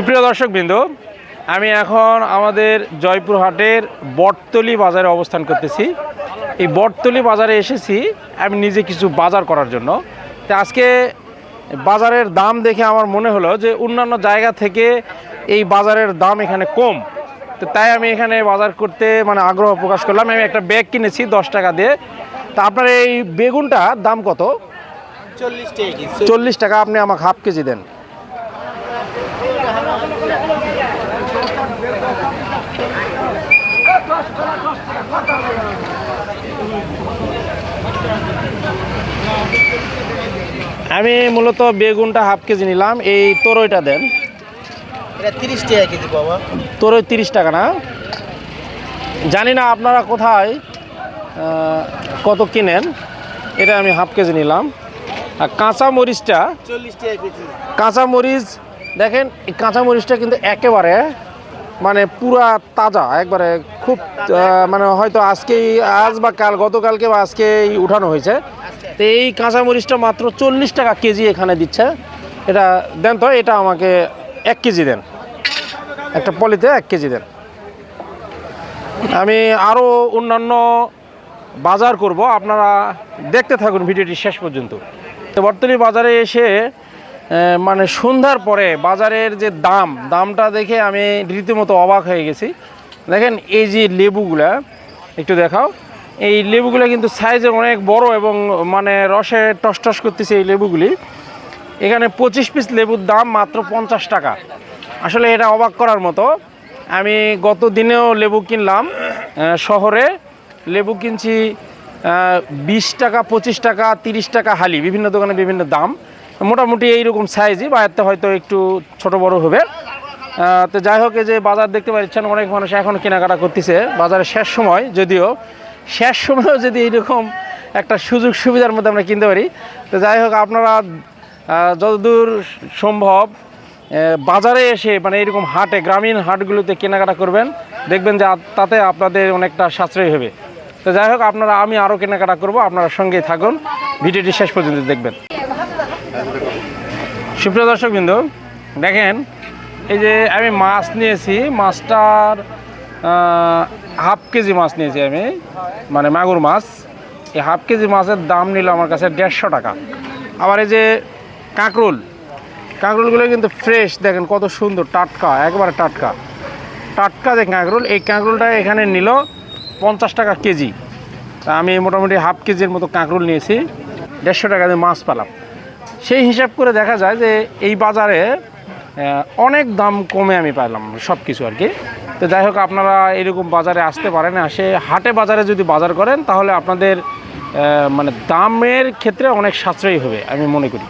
সুপ্রিয় দর্শক বিন্দু আমি এখন আমাদের জয়পুরহাটের বটতলি বাজারে অবস্থান করতেছি। এই বটতলি বাজারে এসেছি আমি নিজে কিছু বাজার করার জন্য। তো আজকে বাজারের দাম দেখে আমার মনে হলো যে অন্যান্য জায়গা থেকে এই বাজারের দাম এখানে কম। তো তাই আমি এখানে বাজার করতে মানে আগ্রহ প্রকাশ করলাম। আমি একটা ব্যাগ কিনেছি দশ টাকা দিয়ে। তা আপনার এই বেগুনটা দাম কত? চল্লিশ টাকা চল্লিশ টাকা আপনি আমাকে হাফ কেজি দেন। আমি মূলত বেগুনটা হাফ কেজি নিলাম। এই তরইটা দেন। তিরিশ টাকা কেজি বাবা। তরই তিরিশ টাকা না? জানি না আপনারা কোথায় কত কিনেন। এটা আমি হাফ কেজি নিলাম। আর কাঁচা মরিচটা চল্লিশ টাকা কেজি। কাঁচা মরিচ দেখেন, এই কাঁচামরিচটা কিন্তু একেবারে মানে পুরা তাজা, একবারে খুব মানে হয়তো আজকেই, আজ বা কাল, গতকালকে বা আজকেই উঠানো হয়েছে। তো এই কাঁচা মরিচটা মাত্র চল্লিশ টাকা কেজি এখানে দিচ্ছে। এটা দেন তো, এটা আমাকে এক কেজি দেন। একটা পলিতে এক কেজি দেন। আমি আরও অন্যান্য বাজার করব। আপনারা দেখতে থাকুন ভিডিওটি শেষ পর্যন্ত। তো বর্তমানে বাজারে এসে মানে সন্ধ্যার পরে বাজারের যে দাম, দামটা দেখে আমি রীতিমতো অবাক হয়ে গেছি। দেখেন এই যে লেবুগুলা, একটু দেখাও। এই লেবুগুলো কিন্তু সাইজে অনেক বড় এবং মানে রসে টস টস করতেছে এই লেবুগুলি। এখানে পঁচিশ পিস লেবুর দাম মাত্র পঞ্চাশ টাকা। আসলে এটা অবাক করার মতো। আমি গত দিনেও লেবু কিনলাম শহরে। লেবু কিনছি বিশ টাকা, পঁচিশ টাকা, তিরিশ টাকা হালি, বিভিন্ন দোকানে বিভিন্ন দাম। মোটামুটি এইরকম সাইজই বা হয়তো একটু ছোট বড় হবে। তো যাই হোক যে বাজার দেখতে পাচ্ছেন, অনেক মানুষ এখন কেনাকাটা করতেছে। বাজারের শেষ সময়, যদিও শেষ সময়েও যদি এইরকম একটা সুযোগ সুবিধার মধ্যে আমরা কিনতে পারি, তো যাই হোক, আপনারা যতদূর সম্ভব বাজারে এসে মানে এরকম হাটে, গ্রামীণ হাটগুলোতে কেনাকাটা করবেন। দেখবেন যে তাতে আপনাদের অনেকটা সাশ্রয়ী হবে। তো যাই হোক, আপনারা, আমি আরও কেনাকাটা করব, আপনারা সঙ্গেই থাকুন। ভিডিওটি শেষ পর্যন্ত দেখবেন। সুপ্রিয় দর্শক বিন্দু দেখেন, এই যে আমি মাছ নিয়েছি, মাছটার হাফ কেজি মাছ নিয়েছি আমি মানে মাগুর মাছ। এই হাফ কেজি মাছের দাম নিল আমার কাছে দেড়শো টাকা। আবার এই যে কাঁকরোল, কাঁকরোলগুলো কিন্তু ফ্রেশ দেখেন কত সুন্দর, টাটকা, একবারে টাটকা। টাটকা যে কাঁকরোল, এই কাঁকরোলটা এখানে নিল পঞ্চাশ টাকা কেজি। তা আমি মোটামুটি হাফ কেজির মতো কাঁকরোল নিয়েছি, দেড়শো টাকা দিয়ে মাছ পেলাম। সেই হিসাব করে দেখা যায় যে এই বাজারে অনেক দাম কমে আমি পাইলাম সব কিছু আর কি। তো যাই হোক, আপনারা এরকম বাজারে আসতে পারেন, আসে হাটে বাজারে যদি বাজার করেন, তাহলে আপনাদের মানে দামের ক্ষেত্রে অনেক সাশ্রয়ী হবে, আমি মনে করি।